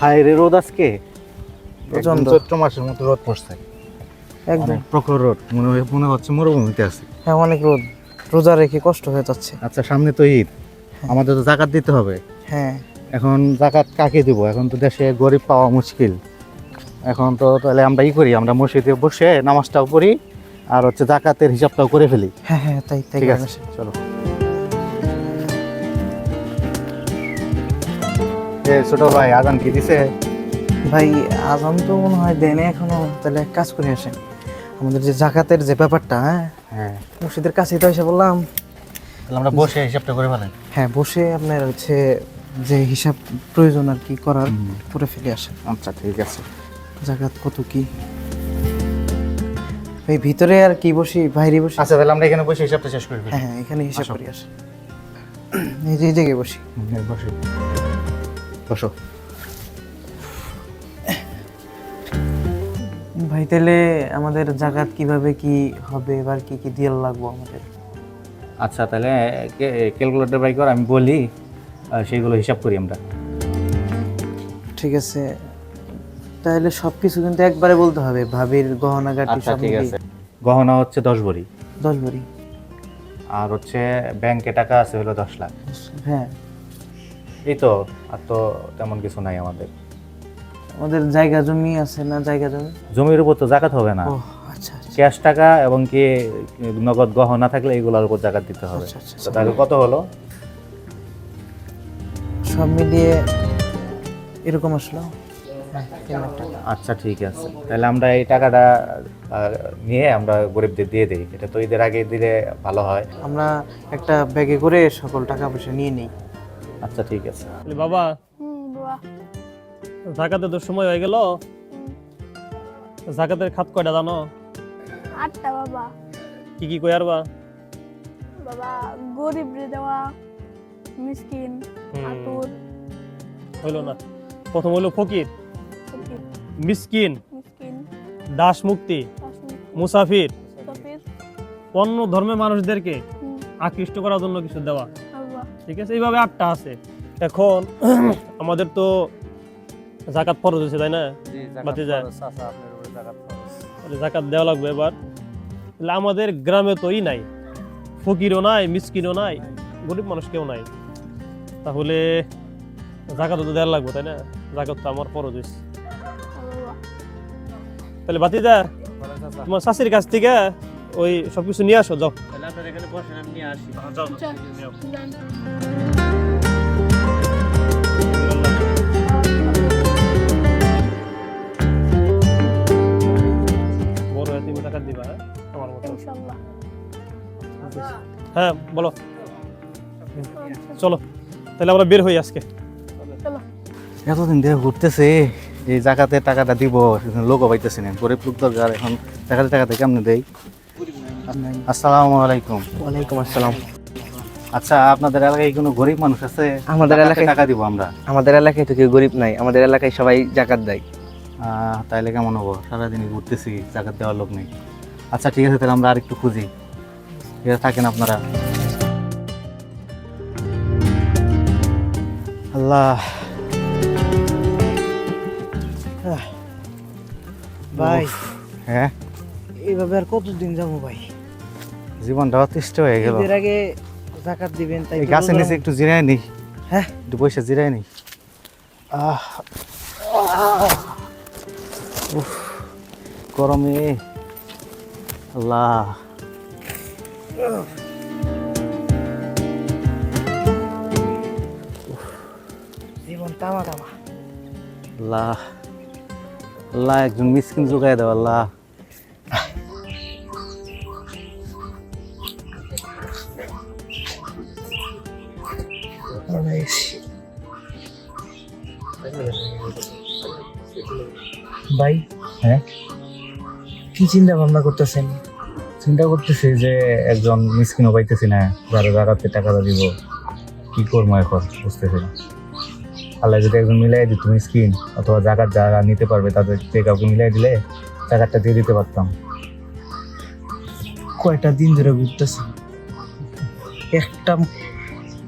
হায় রে রোদ আজকে। একদম চৈত্র মাসের মতো রোদ পড়ছে। একদম। প্রখর রোদ মনে হয় মনে হচ্ছে মরুভূমিতে আছে। হ্যাঁ অনেক রোদ। রোজা রেখে কষ্ট হয়ে যাচ্ছে। আচ্ছা সামনে তো ঈদ। আমাদের তো জাকাত দিতে হবে। হ্যাঁ। এখন জাকাত কাকে দিব? এখন তো দেশে গরিব পাওয়া মুশকিল। এখন তো তাহলে আমরা ই করি আমরা মসজিদে বসে নামাজটাও পড়ি আর হচ্ছে জাকাতের হিসাবটাও করে ফেলি। হ্যাঁ হ্যাঁ তাই তাই ঠিক আছে চলো। এ ছোট ভাই আজান কি দিছে? ভাই আজান তো মনে হয় দেনে এখনও। তাহলে এক কাজ করে আসেন। আমাদের যে জাকাতের যে ব্যাপারটা হ্যাঁ? হ্যাঁ। মসজিদের কাছেই তো এসে বললাম। তাহলে আমরা বসে হিসাবটা করে ফেলেন। হ্যাঁ বসে আপনার হচ্ছে যে হিসাব প্রয়োজন আর কি করার। করে ফেলে আসেন। আচ্ছা ঠিক আছে। জাকাত কত কি? ভাই ভিতরে আর কি বসি বাইরে বসি? আচ্ছা তাহলে আমরা এখানে বসে হিসাবটা শেষ করে হ্যাঁ হ্যাঁ এখানে হিসাব। করি আসেন। এই যে এই জায়গায় বসি। বসো। বসো। ভাই তাহলে আমাদের জাকাত কীভাবে কি হবে? এবার কি কি দিয়ে লাগবো আমাদের? আচ্ছা তাহলে ক্যালকুলেটর বাই কর আমি বলি সেইগুলো হিসাব করি আমরা। ঠিক আছে। তাহলে সব কিছু কিন্তু একবারে বলতে হবে। ভাবির গহনাগাটি আচ্ছা সব ঠিক আছে। গহনা হচ্ছে দশ ভরি। দশ ভরি। আর হচ্ছে ব্যাংকে টাকা আছে হলো দশ লাখ। হ্যাঁ। এই তো আর তো তেমন কিছু নাই আমাদের। আমাদের জায়গা জমি আছে না জায়গা জমি? জমির উপর তো জাকাত হবে না। আচ্ছা আচ্ছা। ক্যাশ টাকা এবং কি নগদ গহনা থাকলে এগুলোর উপর জাকাত দিতে হবে। আচ্ছা, আচ্ছা, তাহলে কত হলো? সব মিলিয়ে এরকম আসলো। আচ্ছা ঠিক আছে। তাহলে আমরা এই টাকাটা নিয়ে আমরা গরিবদের দিয়ে দিই। এটা তো ঈদের আগে দিলে ভালো হয়। আমরা একটা ব্যাগে করে সকল টাকা পয়সা নিয়ে নিই। আচ্ছা ঠিক আছে। বাবা জাকাতে তো সময় হয়ে গেল। জাকাতের খাত কয়টা জানো? আটটা বাবা। কি কি কই আর বা? বাবা গরিব রে দেওয়া মিসকিন আতুর। হইল না। প্রথম হইল ফকির। মিসকিন। মিসকিন। দাস মুক্তি। মুসাফির। সফির অন্য ধর্মের মানুষদেরকে আকৃষ্ট করার জন্য কিছু দেওয়া। ঠিক আছে? এইভাবে আটটা আছে। এখন আমাদের তো জাকাত ফরজ হয়েছে তাই না? বাতি যায়। তাহলে জাকাত দেওয়া লাগবে এবার। তাহলে আমাদের গ্রামে তো ই নাই ফকিরও নাই মিসকিনও নাই গরিব মানুষ কেউ নাই। তাহলে জাকাত তো দেওয়া লাগবে তাই না? জাকাত তো আমার ফরজ হয়েছে। তাহলে বাতি যা তোমার শাশির কাছ থেকে ওই সবকিছু নিয়ে আসো যাও। আচ্ছা যান। বড় হয়ে তুমি টাকা হ্যাঁ? আমার মতো। ইনশাআল্লাহ হ্যাঁ বলো। চলো তাহলে আমরা বের হই আজকে। এতদিন ধরে ঘুরতেছে এই জাকাতে টাকাটা দিব লোকও পাইতেছে না। গরিব লোক দরকার এখন টাকাতে টাকাতে কেমনে দেই? আসসালামু আলাইকুম। ওয়ালাইকুম আসসালাম। আচ্ছা আপনাদের এলাকায় কোনো গরিব মানুষ আছে? আমাদের এলাকায়- টাকা দিব আমরা। আমাদের এলাকায় তো কেউ গরিব নাই আমাদের এলাকায় সবাই জাকাত দেয়। তাইলে কেমন হব? সারাদিন ঘুরতেছি জাকাত দেওয়ার লোক নেই। আচ্ছা ঠিক আছে তাহলে আমরা আর একটু খুঁজি। ঠিক আছে থাকেন আপনারা। আল্লাহ। ভাই হ্যাঁ? এইভাবে আর কতদিন যাব ভাই? জীবনটা অতিষ্ঠ হয়ে গেল। ঈদের আগে জাকাত দিবেন তাই গাছের নিচে একটু জিরায় নি হ্যাঁ। একটু বসে জিরায় নি আহ গরমে। আল্লাহ। জীবন তামা তামা আল্লাহ। আল্লাহ একজন মিসকিন জোগায় দাও আল্লাহ। ভাই হ্যাঁ? কি চিন্তা ভাবনা করতেছেন? চিন্তা করতেছি যে একজন মিসকিনও পাইতেছি না যারা জাগাতে টাকাটা দিব। কি করব এখন? বুঝতেছি না। আল্লাহ যদি একজন মিলাই দিত মিসকিন অথবা জাকাত যারা নিতে পারবে তাদের যে কাউকে মিলাই দিলে জাকাতটা দিয়ে দিতে পারতাম। কয়টা দিন ধরে ঘুরতেছি একটা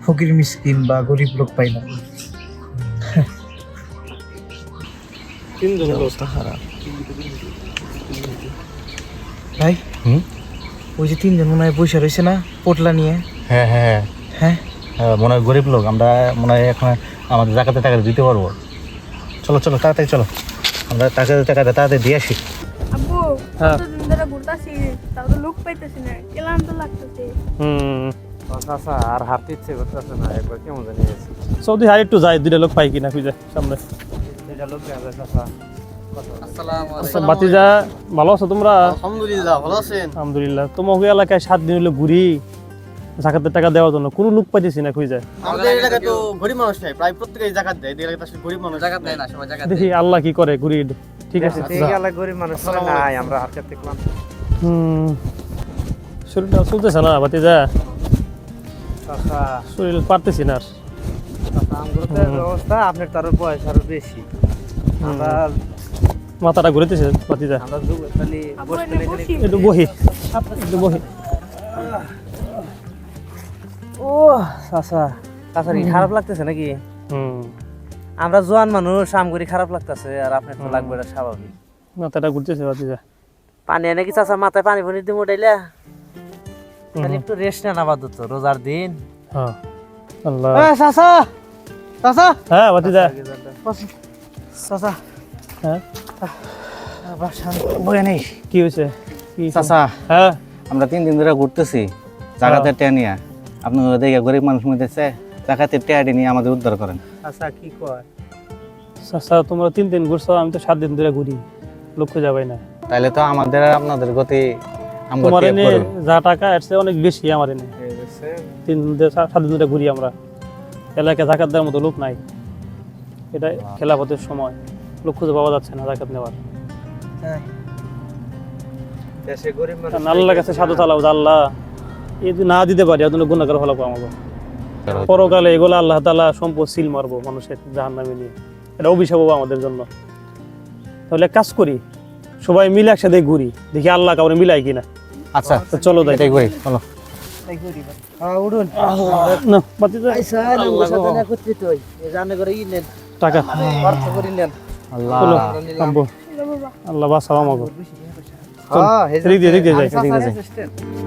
ফকির মিসকিন বা গরিব লোক পাই না। তিনজনের অবস্থা খারাপ। ভাই? হুম? ওই যে তিনজন মনে হয় বসে রয়েছে না পোটলা নিয়ে? হ্যাঁ হ্যাঁ হ্যাঁ। হ্যাঁ? হ্যাঁ, মনে হয় গরিব লোক আমরা মনে হয় এখন আমাদের জাকাতে টাকা দিতে পারব। চলো চলো তাড়াতাড়ি চলো। আমরা টাকা টাকাটা তাড়াতাড়ি দিয়ে আসি। আব্বু হ্যাঁ। ঘুরতাছি? তাও তো লোক পাইতেছি না কেলাম তো লাগতেছে। হুম। চাচা আর হাঁটতে ইচ্ছে করতেছে না একবার কেমন জানি গেছে সৌদি হাই একটু দুইটা লোক পাই কিনা খুঁজে সামনে। লোক চাচা আচ্ছা। বাতিজা ভালো আছো তোমরা? আলহামদুলিল্লাহ ভালো আছেন? আলহামদুলিল্লাহ। তোমাকে এলাকায় সাত দিন হলো ঘুরি জাকাতের টাকা দেওয়ার জন্য। কোনো লোক পাইতেছি না খুঁজে। আমাদের এলাকায় তো গরিব মানুষ নাই প্রায় প্রত্যেকেই জাকাত দেয়। এই এলাকাতে আসলে গরিব মানুষ জাকাত দেয় না সবাই জাকাত দেখি আল্লাহ কি করে ঘুরি। ঠিক আছে গরিব মানুষ নাই আমরা হাত ক্লান্ত হুম শরীরটা চলতেছে না বাতিজা চাচা শরীর পারতেছি না অবস্থা আপনার তার বয়স আরও বেশি। আমরা মাথাটা ঘুরেতেছে আমরা খালি বসি। একটু বহি। একটু বহি। ও চাচা। চাচা কি খারাপ লাগতেছে নাকি? হুম। আমরা জোয়ান মানুষ আমগুলি খারাপ লাগতেছে আর আপনার তো লাগবে এটা স্বাভাবিক। মাথাটা ঘুরতেছে বাতিজা পানি এনে কি চাচা মাথায় পানি ফানি দিব খালি একটু রেস্ট নেন আপাতত রোজার দিন। হ্যাঁ। আল্লাহ। চাচা! চাচা! হ্যাঁ বাতিজা চাচা হ্যাঁ। বয়ে নেই। কি হয়েছে? চাচা হ্যাঁ। আমরা তিন দিন ধরে ঘুরতেছি জাকাতের টেয়া নিয়ে। আপনি দেখে গরিব মানুষ মধ্যে জাকাতের টেয়াটি নিয়ে আমাদের উদ্ধার করেন। চাচা কি কয়? তোমরা তিন দিন ঘুরছো আমি তো সাত দিন ধরে ঘুরি। লক্ষ্য যাবাই না। তাহলে তো আমাদের আর আপনাদের গতি আমরা এনে যা টাকা এর চেয়ে অনেক বেশি আমার এনে। তিন সাত দিন ধরে ঘুরি আমরা। এলাকায় জাকাত দেওয়ার মতো লোক নাই। এটা খেলাফতের সময়। লোক খুঁজে পাওয়া যাচ্ছে না জাকাত নেওয়ার। কারণ আল্লাহর কাছে সাধু তালাও আল্লাহ। এই যদি না দিতে পারি গুণাকার ফলাবো আমাকে পরকালে এগুলো আল্লাহ তালা সম্পদ সিল মারবো মানুষের জাহান নামে নিয়ে। এটা অভিশাপ হব আমাদের জন্য। তাহলে এক কাজ করি সবাই মিলে একসাথে ঘুরি দেখি আল্লাহ কাউরে মিলাই কিনা আচ্ছা তো চলো তাই এটাই করি চলো টাকা আল্লাহ বা আল্লাহ বাসাও আমাকে হ্যাঁ দিয়ে দিয়ে যাই চাচা